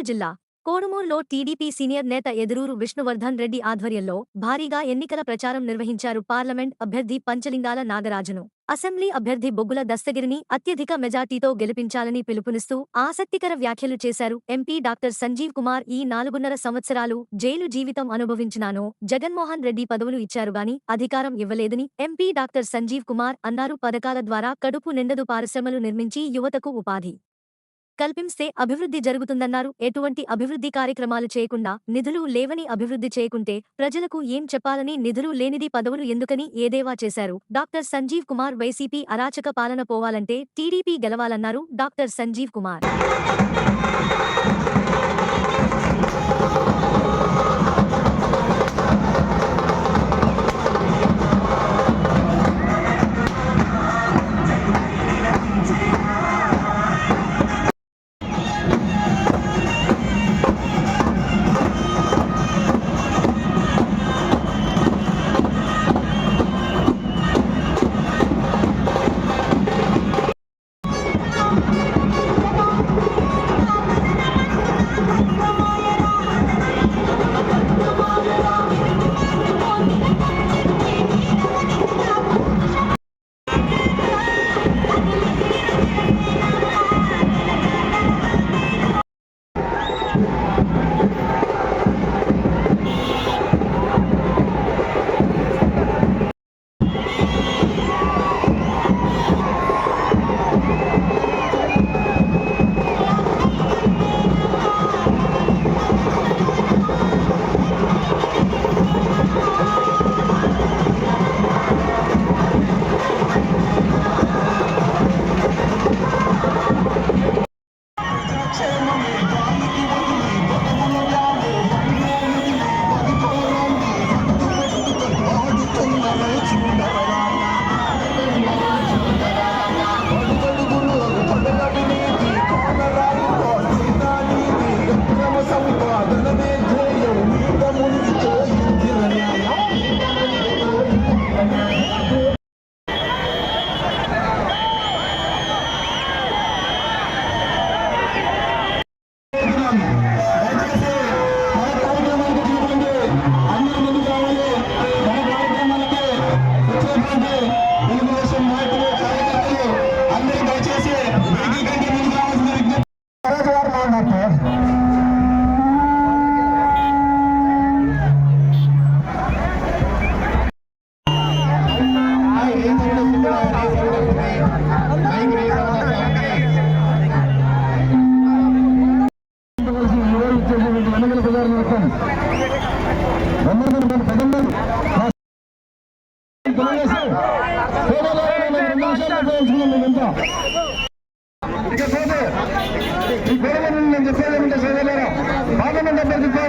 కర్నూలు జిల్లా కోడుమూరులో TDP senior నేత ఎదురూరు విష్ణువర్ధన్ రెడ్డి ఆధ్వర్యంలో భారీగా ఎన్నికల ప్రచారం నిర్వహించారు పార్లమెంట్ అభ్యర్థి పంచలింగాల నాగరాజును. అసెంబ్లీ అభ్యర్థి బొగ్గుల దస్తగిరిని అత్యధిక మెజార్టీతో గెలిపించాలని పిలుపునిస్తూ ఆసక్తికర వ్యాఖ్యలు చేశారు ఎంపీ డాక్టర్ సంజీవ్ కుమార్ ఈ నాలుగున్నర సంవత్సరాలు జైలు జీవితం అనుభవించినాను జగన్మోహన్ రెడ్డి పదవులు ఇచ్చారుగాని అధికారం ఇవ్వలేదని ఎంపీ డాక్టర్ సంజీవ్ కుమార్ అన్నారు పథకాల ద్వారా కడుపు నిండదు పారిశ్రమలు నిర్మించి యువతకు ఉపాధి. కల్పిస్తే అభివృద్ధి జరుగుతుందన్నారు. ఎటువంటి అభివృద్ధి కార్యక్రమాలు చేయకుండా నిధులు లేవని అభివృద్ధి చేయకుంటే ప్రజలకు ఏం చెప్పాలని నిధులు లేనిది పదవులు ఎందుకని ఏదేవా చేశారు? డాక్టర్ సంజీవ్ కుమార్ వైసీపీ అరాచక పాలన పోవాలంటే టీడీపీ గెలవాలన్నారు doctor Sanjeev Kumar.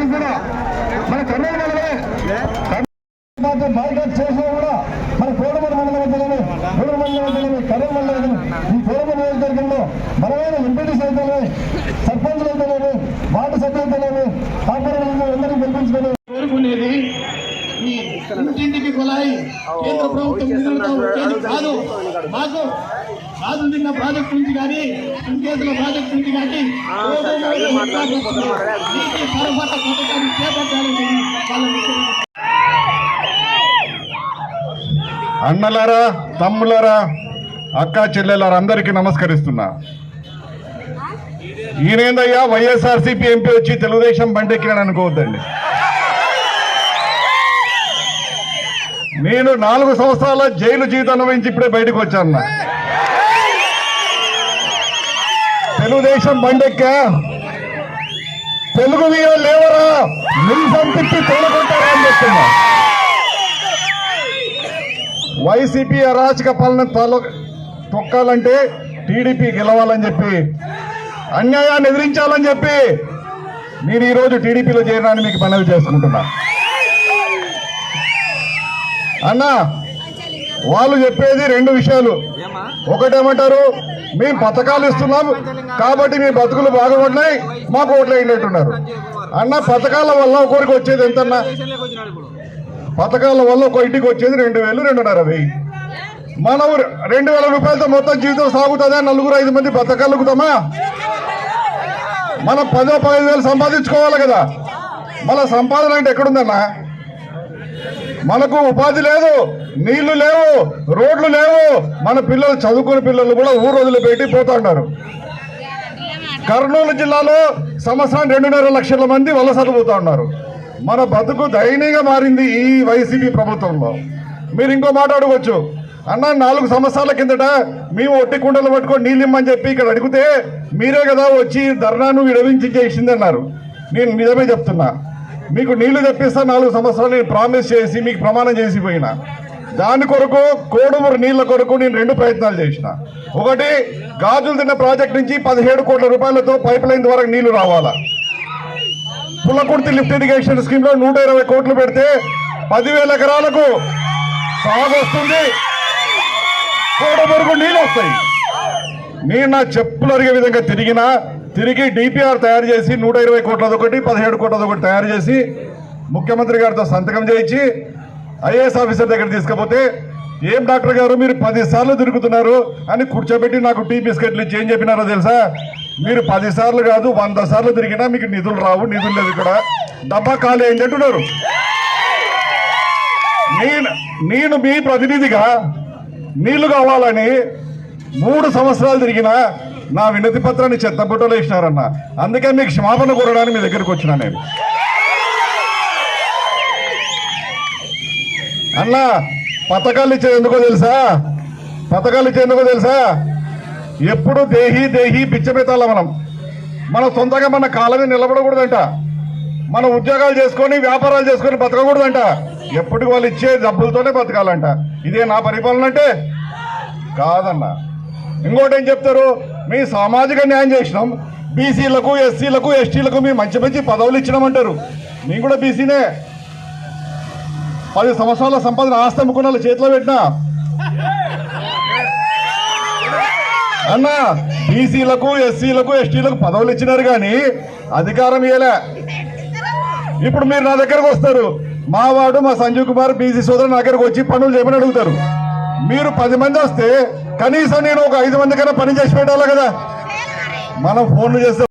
అభ్యర్థిత్వానికి కూడా మన మాతో బాయ్కాట్ చేసినా కూడా మన కోడమూరు మండలం వద్దనే గూడూరు మండలం వద్దనే కర్నూలు మండలం ఈ కోడమూరు నియోజకవర్గంలో మనమైన ఎంపీటీ సైతమే సర్పంచులు అయితేనేమి వార్డు సభ్యులైతేనేమి కాపురం అందరినీ గెలిపించుకొని కోరుకునేది ఈ ఇంటింటికి కులాయి కేంద్ర ప్రభుత్వం కాదు మాకు ప్రాజెక్ట్ నుంచి కానీ ఇంకేతుల ప్రాజెక్ట్ నుంచి కానీ సరఫరా పథకాన్ని చేపట్టాలని అన్నలారా తమ్ములారా అక్క చెల్లెలారా అందరికీ నమస్కరిస్తున్నా. ఈయనేందయ్యా వైఎస్ఆర్సీపీ ఎంపీ వచ్చి తెలుగుదేశం బండెక్కినాడు అనుకోవద్దండి. నేను నాలుగు సంవత్సరాల జైలు జీవితం అనుభవించి ఇప్పుడే బయటకు వచ్చాను దేశం బండెక్క. తెలుగు మీరు లేవరా? నిమిషం తిప్పి తోలుకుంటారా అని చెప్తున్నా. వైసీపీ అరాచక పాలన తొక్కాలంటే టీడీపీ గెలవాలని చెప్పి అన్యాయాన్ని ఎదిరించాలని చెప్పి నేను ఈరోజు టీడీపీలో చేరడానికి మీకు మనవి చేసుకుంటున్నా. అన్నా వాళ్ళు చెప్పేది రెండు విషయాలు. ఒకటేమంటారు మేము పథకాలు ఇస్తున్నాం కాబట్టి మీ బతుకులు బాగుపడినాయి మాకు ఓట్లు వేయనట్టున్నారు అన్న పథకాల వల్ల ఒకరికి వచ్చేది ఎంతన్నా? పథకాల వల్ల ఒక ఇంటికి వచ్చేది రెండు వేలు రెండున్నర వెయ్యి మనం రెండు వేల రూపాయలతో మొత్తం జీవితం సాగుతుందా? నలుగురు ఐదు మంది బతకగలుగుతామా మనం పదో పదిహేను వేలు సంపాదించుకోవాలి కదా. మన సంపాదన అంటే ఎక్కడుందన్నా? మనకు ఉపాధి లేదు నీళ్ళు లేవు రోడ్లు లేవు. మన పిల్లలు చదువుకునే పిల్లలు కూడా ఊరు వదిలిపెట్టి పోతా కర్నూలు జిల్లాలో సంవత్సరానికి రెండున్నర లక్షల మంది వలసలు పోతా ఉన్నారు. మన బతుకు దయనీయంగా మారింది ఈ వైసీపీ ప్రభుత్వంలో. మీరు ఇంకో మాట అడగవచ్చు అన్న నాలుగు సంవత్సరాల కిందట మేము ఒట్టి కుండలు పట్టుకొని నీళ్ళు ఇమ్మని చెప్పి ఇక్కడ అడిగితే మీరే కదా వచ్చి ధర్నాను విడవించి చేసింది అన్నారు నేను నిజమే చెప్తున్నా. మీకు నీళ్ళు తెప్పిస్తా నాలుగు సంవత్సరాలు నేను ప్రామిస్ చేసి మీకు ప్రమాణం చేసి పోయినా. దాని కొరకు కోడుమూరు నీళ్ళ కొరకు నేను రెండు ప్రయత్నాలు చేసిన. ఒకటి గాజులు తిన్న ప్రాజెక్ట్ నుంచి పదిహేడు కోట్ల రూపాయలతో పైప్ లైన్ ద్వారా నీళ్ళు రావాలా. పుల్లకుర్తి లిఫ్ట్ ఇరిగేషన్ స్కీమ్లో నూట ఇరవై కోట్లు పెడితే పదివేల ఎకరాలకు సాగు వస్తుంది. కోడమరుగు నీళ్ళు వస్తాయి. నేను నా చెప్పులు అరిగే విధంగా తిరిగినా తిరిగి డిపిఆర్ తయారు చేసి నూట ఇరవై కోట్లది ఒకటి పదిహేడు కోట్లది ఒకటి తయారు చేసి ముఖ్యమంత్రి గారితో సంతకం చేయించి ఐఏఎస్ ఆఫీసర్ దగ్గర తీసుకపోతే ఏం డాక్టర్ గారు మీరు పది సార్లు తిరుగుతున్నారు అని కూర్చోబెట్టి నాకు టీ బిస్కెట్లు ఇచ్చి ఏం చెప్పినారో తెలుసా? మీరు పది సార్లు కాదు వంద సార్లు తిరిగినా మీకు నిధులు రావు నిధులు లేదు ఇక్కడ. డబ్బా ఖాళీ అయింది అంటున్నారు. నేను నేను మీ ప్రతినిధిగా నీళ్ళు కావాలని మూడు సంవత్సరాలు తిరిగినా నా వినతి పత్రాన్ని చెత్తబుట్టలో వేసినారన్న అందుకే మీకు క్షమాపణ కోరడానికి మీ దగ్గరికి వచ్చినా నేను. అన్న పథకాలు ఇచ్చేది ఎందుకో తెలుసా? పథకాలు ఇచ్చేది ఎందుకో తెలుసా? ఎప్పుడు దేహి దేహి పిచ్చపెత్తాల మనం. మన సొంతంగా మన కాలమే నిలబడకూడదంట. మన ఉద్యోగాలు చేసుకొని వ్యాపారాలు చేసుకొని బతకకూడదంట. ఎప్పటికి వాళ్ళు ఇచ్చే డబ్బులతోనే బతకాలంట. ఇదే నా పరిపాలన అంటే? కాదన్న. ఇంకోటి ఏం చెప్తారు? మేము సామాజిక న్యాయం చేసినాం. బీసీలకు ఎస్సీలకు ఎస్టీలకు మీ మంచి మంచి పదవులు ఇచ్చినామంటారు. మేము కూడా బీసీనే. పది సంవత్సరాల సంపాదన ఆస్తి అమ్ముకున్న చేతిలో పెట్టినా? అన్న బీసీలకు ఎస్సీలకు ఎస్టీలకు పదవులు ఇచ్చినారు కానీ అధికారం ఇవ్వలే ఇప్పుడు మీరు నా దగ్గరకు వస్తారు. మా వాడు మా సంజీవ్ కుమార్ బీసీ సోదరు నా దగ్గరకు వచ్చి పనులు చేయమని అడుగుతారు. మీరు పది మంది వస్తే కనీసం నేను ఒక ఐదు మంది కన్నా పని చేసి పెట్టాలి కదా? మనం ఫోన్లు చేస్తే